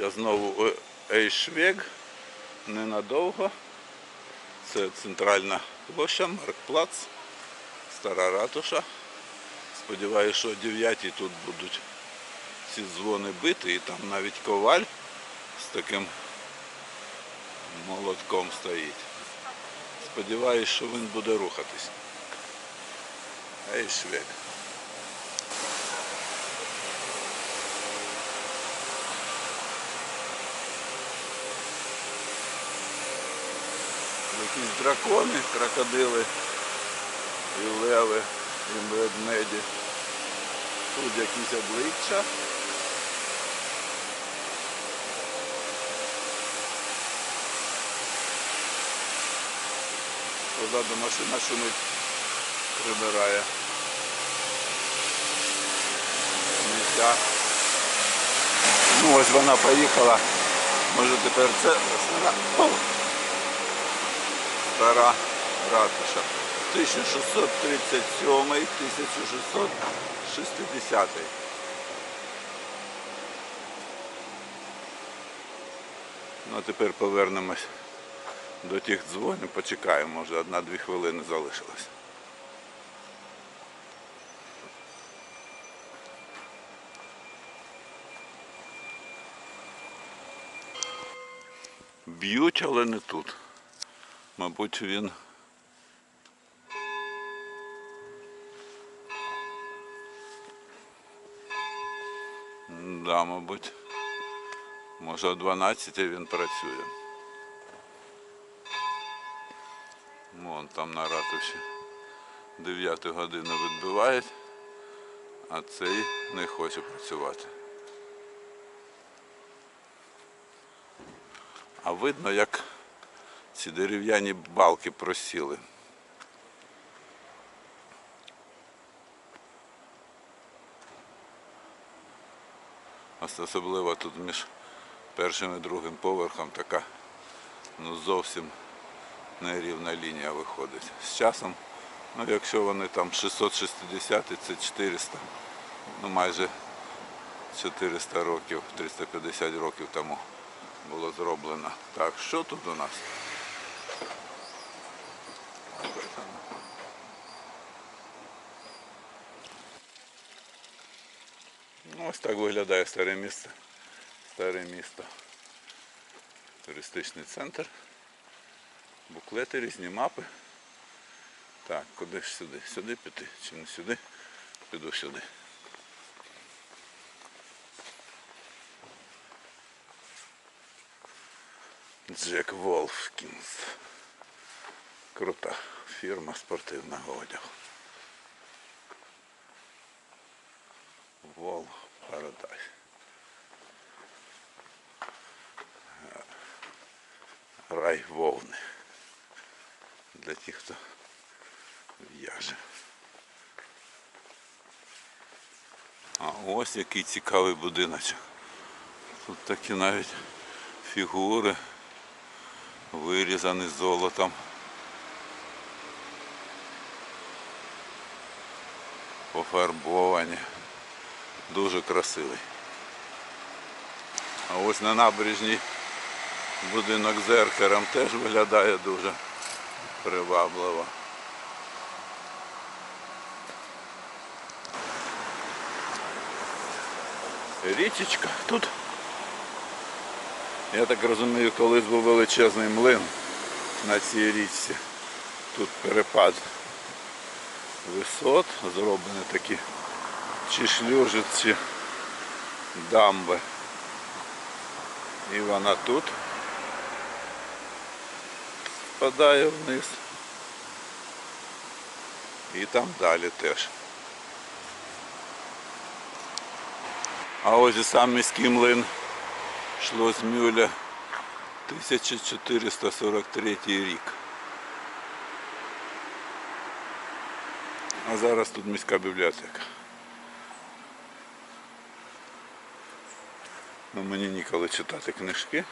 Я знову Ейшвег ненадовго. Це центральна площа, Маркплац, стара ратуша. Сподіваюся, що о 9 тут будуть ці дзвони бити і там навіть коваль з таким молотком стоїть. Сподіваюсь, що він буде рухатись. Ейшвег. Якісь дракони, крокодили, і леви, і ведмеді. Тут якісь обличчя. Позаду машина шумить, прибирає. Сміття. Ну ось вона поїхала. Може тепер це стара, ратуша. 1637 1660 Ну а тепер повернемось до тих дзвонів, почекаємо, може одна-дві хвилини залишилось. Б'ють, але не тут. Мабуть, він. Да, мабуть. Може о 12 він працює. Вон там на ратуші 9 годину відбивають, а цей не хоче працювати. А видно, як ці дерев'яні балки просіли. Особливо тут між першим і другим поверхом така ну, зовсім нерівна лінія виходить. З часом, ну якщо вони там 660, це 400, ну майже 400 років, 350 років тому було зроблено. Так, що тут у нас? Ну, ось так виглядає старе місце. Старе місто. Туристичний центр. Буклети, різні мапи. Так, куди ж сюди? Сюди піти чи не сюди? Піду сюди. Джек Волфкінс. Крута фірма спортивного одягу. Вол Парадайз. Рай вовни. Для тих, хто в'яже. А ось який цікавий будиночок. Тут такі навіть фігури вирізані золотом. Пофарбовані. Дуже красивий. А ось на набережній будинок з еркером теж виглядає дуже привабливо. Річечка тут. Я так розумію, колись був величезний млин на цій річці. Тут перепад висот, зроблені такі чи шлюжі, чи дамби. І вона тут впадає вниз. І там далі теж. А ось і сам міський млин Шлосмюля 1443 рік. А зараз тут міська бібліотека. Ну, мені ніколи читати книжки.